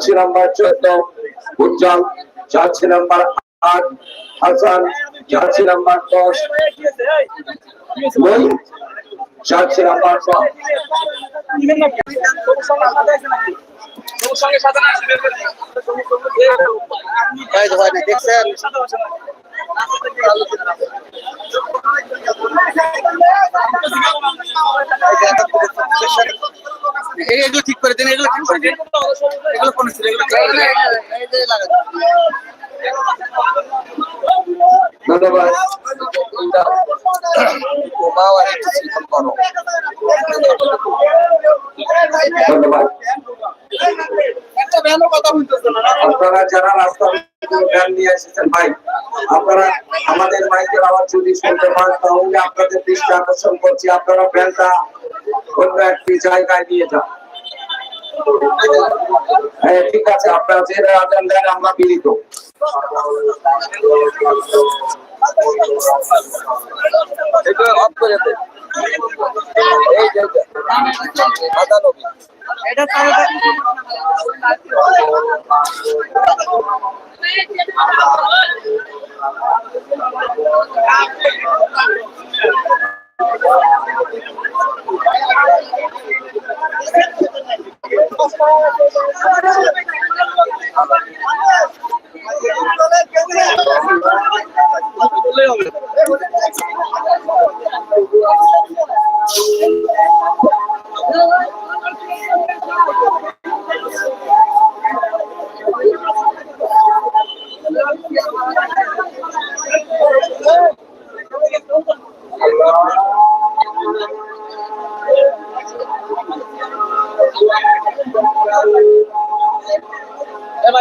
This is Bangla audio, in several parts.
জার্সি নাম্বার চোদ্দ উজ্জ্বল জার্সি নাম্বার আট হাসান জার্সি নাম্বার দশ তো ভাই দেখছেন? এগুলো ঠিক করে দিন এগুলো ঠিক করে দিন। এগুলো কোন ছিল। ধন্যবাদ। আপনারা যারা রাস্তা ভাই, আপনারা আমাদের মাইকের আওয়াজ যদি শুনতে পান, তাহলে আপনাদের দৃষ্টি আকর্ষণ করছি। আপনারা ব্যান্ডটা অন্য একটি জায়গায় নিয়ে যান। হ্যাঁ ঠিক আছে, আপনারা যে আজান দেন আমরা মিলিত। এটা অফ করে দে। এই যে আদা নবী। এটা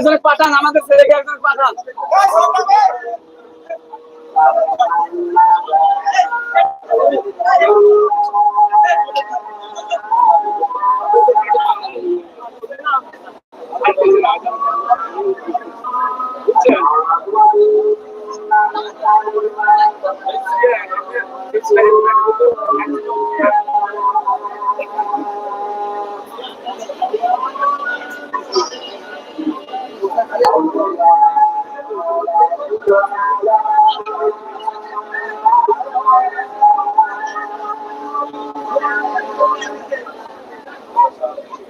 একজনে পাঠান আমাদের ছেলেকে একজন পাঠান। よろしくお願いします。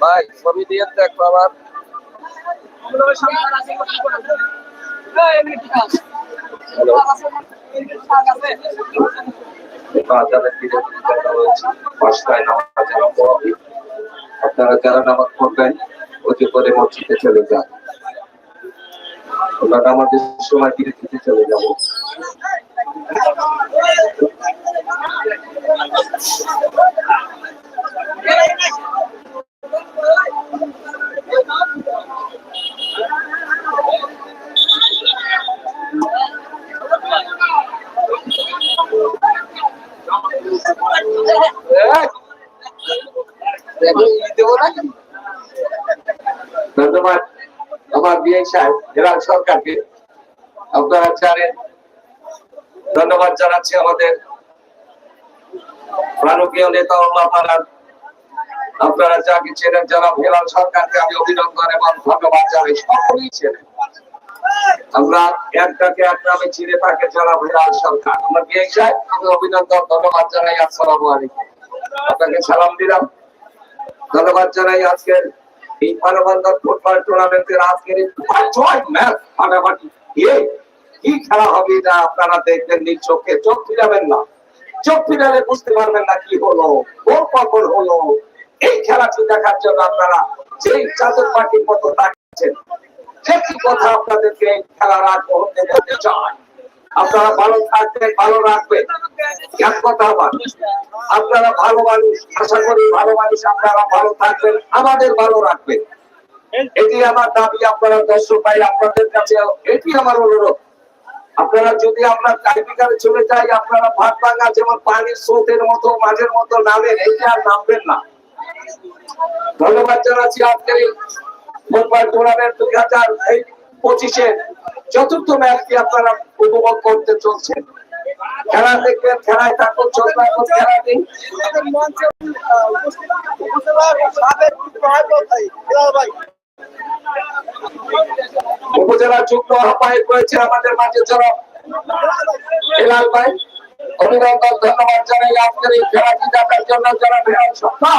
ভাই, ছবি দিয়ে দেখ নামাজের আপনারা যারা নামাজ পড়বেন, অতি করে মসজিদে চলে যান। আমরা আমাদের সময় বিরতিতে চলে যাব। ধন্যবাদ আমার বিয়ে সাহেব জেলা সরকারকে আপনারা জানেন ধন্যবাদ জানাচ্ছি আমাদের প্রাণকীয় নেতা আপনারা আপনারা যাকে চেনেন যারা ভেলাল সরকারকে আমি অভিনন্দন এবং ধন্যবাদ জানাই, সকলেই চেনেন। আমরা একটাকে চিনে থাকে যারা সরকার। আমার বিয়ে সাহেব? আমি অভিনন্দন, ধন্যবাদ জানাই আলাইকুম। আপনাকে সালাম দিলাম। ধন্যবাদ জানাই আজকের এই মানবন্ধন ফুটবল টুর্নামেন্টের আজকের ম্যাচ ফাটাফাটি কি খেলা হবে এটা আপনারা দেখবেন নিজ চোখে, চোখ ফিরাবেন না। চোখ ফিরালে বুঝতে পারবেন না কি হলো কোন কখন হলো। এই খেলাটি দেখার জন্য আপনারা যেই চাদর পাখির মতো তাকাচ্ছেন একটি কথা আপনাদেরকে খেলার আগ মুহূর্তে বলতে চাই। আপনারা ভালো থাকবেন, ভালো রাখবেন। এক কথা আপনারা ভালো মানুষ, আশা করি ভালো মানুষ আপনারা ভালো থাকবেন, আমাদের ভালো রাখবেন। এটি আমার দাবি, আপনারা দর্শক ভাই, আপনাদের কাছে এটি আমার অনুরোধ। আপনারা যদি আমরা টাইপিকারে চলে যাই, আপনারা ভাত ভাঙা, যেমন পানির স্রোতের মতো, মাঝের মতো নামেন এটি আর নামবেন না। ধন্যবাদ জানাচ্ছি আজকের ফুটবল টুর্নামেন্ট দুই হাজার এই পঁচিশে চতুর্থ ম্যাচটি আপনারা উপভোগ করতে চলছেন। খেলা দেখবেন, খেলায় থাকুন চলবে এখন খেলা দিন। উপজেলা যুগ্ম আহ্বায়ক রয়েছে আমাদের মাঝে যারা। হেলাল ভাই অভিনন্দন ধন্যবাদ জানাই আজকের এই খেলাটি দেখার জন্য যারা বিরাট সংখ্যা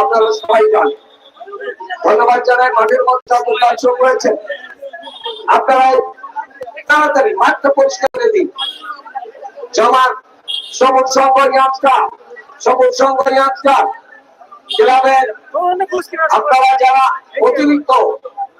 আপনারা সবাই জানেন। ধন্যবাদ জানাই মাঠের মধ্যে আপনার দর্শক রয়েছে। আপনারা তাড়াতাড়ি মাঠটা পরিষ্কার করে দিন। সবুজ সংগঠন সবুজ সংগঠন ক্লাবের আপনারা যারা অতিরিক্ত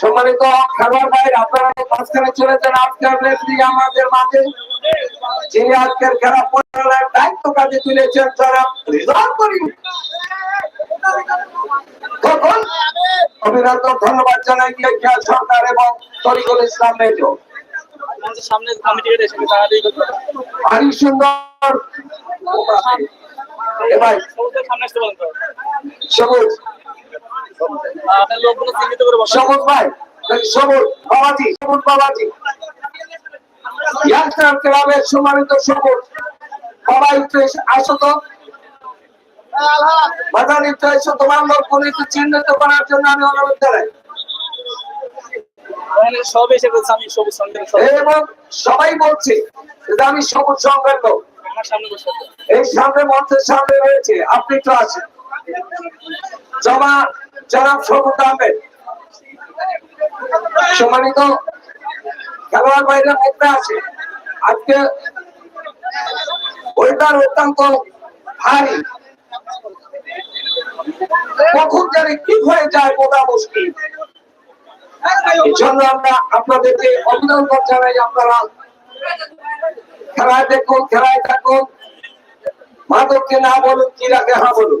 সম্মানিত খেলোয়াড় ভাই আপনারা মাঝখানে চলে যান। আজকের রেফারি আমাদের মাঝে, যিনি আজকের খেলা পরিচালনার দায়িত্ব কাজে তুলেছেন মেজো। সামনে কমিটি। সবুজ। লোকগুলো চিহ্নিত করে সবুজ ভাই সবুজ বাবাজি সবুজ বাবাজি। ইয়াংস্টার ক্লাবের সম্মানিত সবুজ বাবা একটু আসো তো। বাজার একটু এসো তোমার লোকগুলো একটু চিহ্নিত করার জন্য আমি অনুরোধ জানাই। সব এসে বলছে আমি সবুজ এবং সবাই বলছে যে আমি সবুজ বসে। এই সামনে মঞ্চের সামনে রয়েছে আপনি তো আছেন জমা জনাব সবুজ আহমেদ সম্মানিত খেলোয়াড় বাইরের মধ্যে আছে। আজকে অত্যন্ত ভারী। কখন জানি কি হয়ে যায় মুশকিল। এই জন্য আমরা আপনাদেরকে অভিনন্দন জানাই আপনারা। খেলায় দেখুন, খেলায় থাকুন। মাদককে না বলুন, কি রাখে হ্যাঁ বলুন।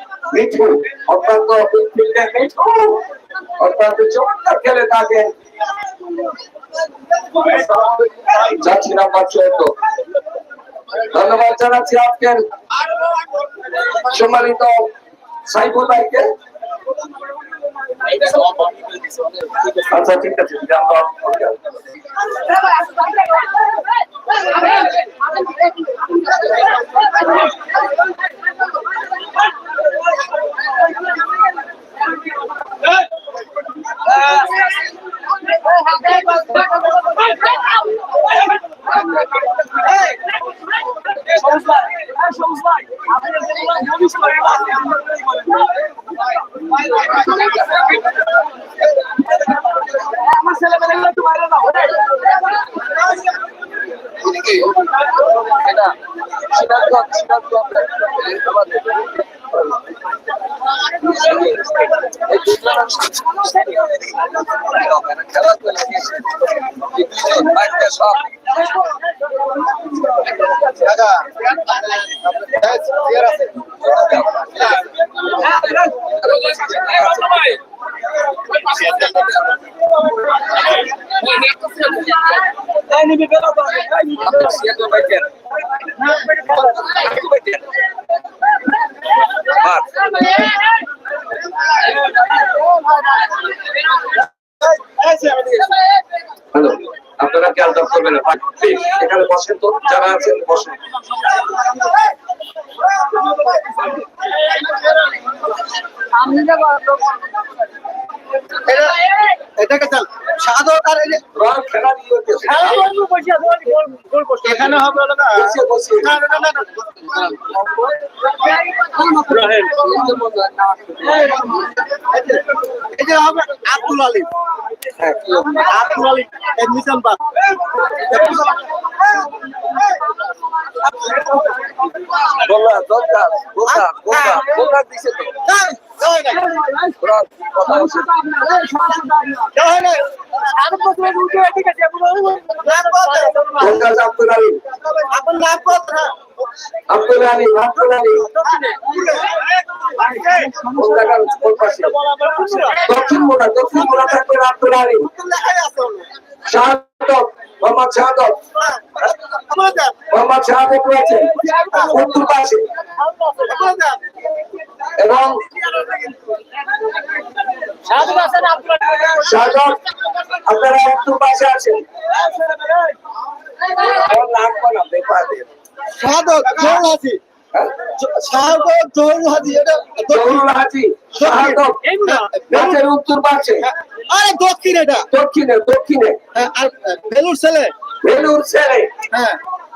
মিঠু, অত্যন্ত ফিল্ডে মিঠু, অত্যন্ত চমৎকার খেলে থাকে জার্সি নাম্বার চোদ্দ ধন্যবাদ জানাচ্ছি আজকের সম্মানিত সাইফুল ভাইকে। আচ্ছা ঠিক আছে জানলাম সবুজ ভাই, হ্যাঁ, সবুজ ভাই, আপনি যেগুলো বলিস তো, এগুলো আপনি হ্যাঁ, আমার ছেলেমেয়েগুলো একটু বাইরে দাও, হ্যাঁ। এটা সিরাজগঞ্জ সিরাজগঞ্জ এই দুজনের খেলা চলে গেছে এই দুজন বাইরে সব দাদা আছে এই নিবি, বেরো তো, আপনারা খেয়াল করবেন এখানে বসেন তো যারা আছেন বসেন এটাকে চাল সাদত আর এই যে রং খেলা নিয়ে হচ্ছে হ্যাঁ, বলব, বসিয়া, বল, বল, বল, বসিয়া। এখানে হবে যে হবে আব্দুল আলী? আব্দুল আলী এডমিশন পাস গোলা গোলা গোলা গোলা গোলা দিছে তো আব্দুল আলী আপনার নাম কত আব্দুল আলী আব্দুল আলী কোন জায়গার কোন পাশে দক্ষিণ মোড়া দক্ষিণ মোড়া থাকবে আব্দুল আলী লেখাই মোহাম্মদ শাহাদত মোহাম্মদ শাহাদত রয়েছে উত্তর পাশে এবং আপনারা একটু পাশে আছেন। হাজি। হাজি এটা হাজি উত্তর পাশে। আরে দক্ষিণ এটা। দক্ষিণে দক্ষিণে। হ্যাঁ, আর বেলুর ছেলে। বেলুর ছেলে। হ্যাঁ হ্যাঁ,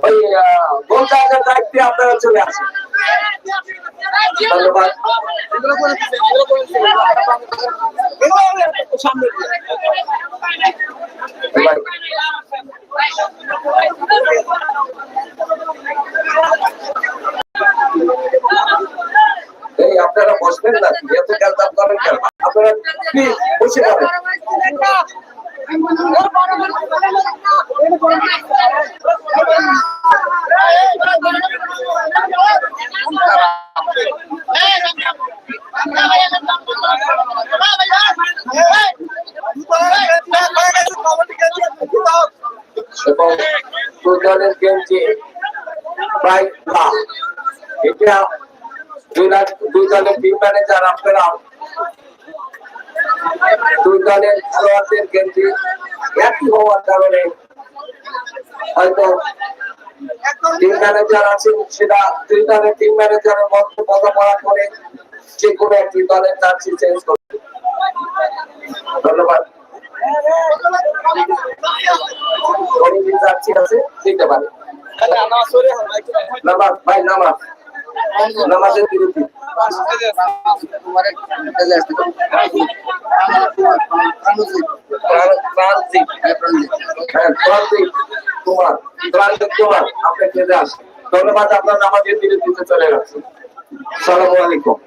ওই গোলদারের দায়িত্বে আপনারা চলে আসেন। এই, আপনারা বসবেন না এত কেন আপনারা প্লিজ বসে যাবেন। এবং দুজনের গেঞ্জি প্রায় লাখ এটা দুই লাখ দুই দলের টিম ম্যানেজার আপনারা দুই দলের খেলোয়াড়দের গেঞ্জি একই হওয়ার কারণে হয়তো টিম ম্যানেজার আছেন সেটা দুই দলের টিম ম্যানেজারের মধ্যে বোঝাপড়া করে যে কোনো একটি দলের জার্সি চেঞ্জ করবে। ধন্যবাদ। জার্সি আছে দিতে পারে। নামাজ ভাই নামাজ। নামাজের বিরতি তোমার তোমার আপনার কেজে আসে ধন্যবাদ আপনার নামাজের বিরতিতে চলে গেছে সালাম আলাইকুম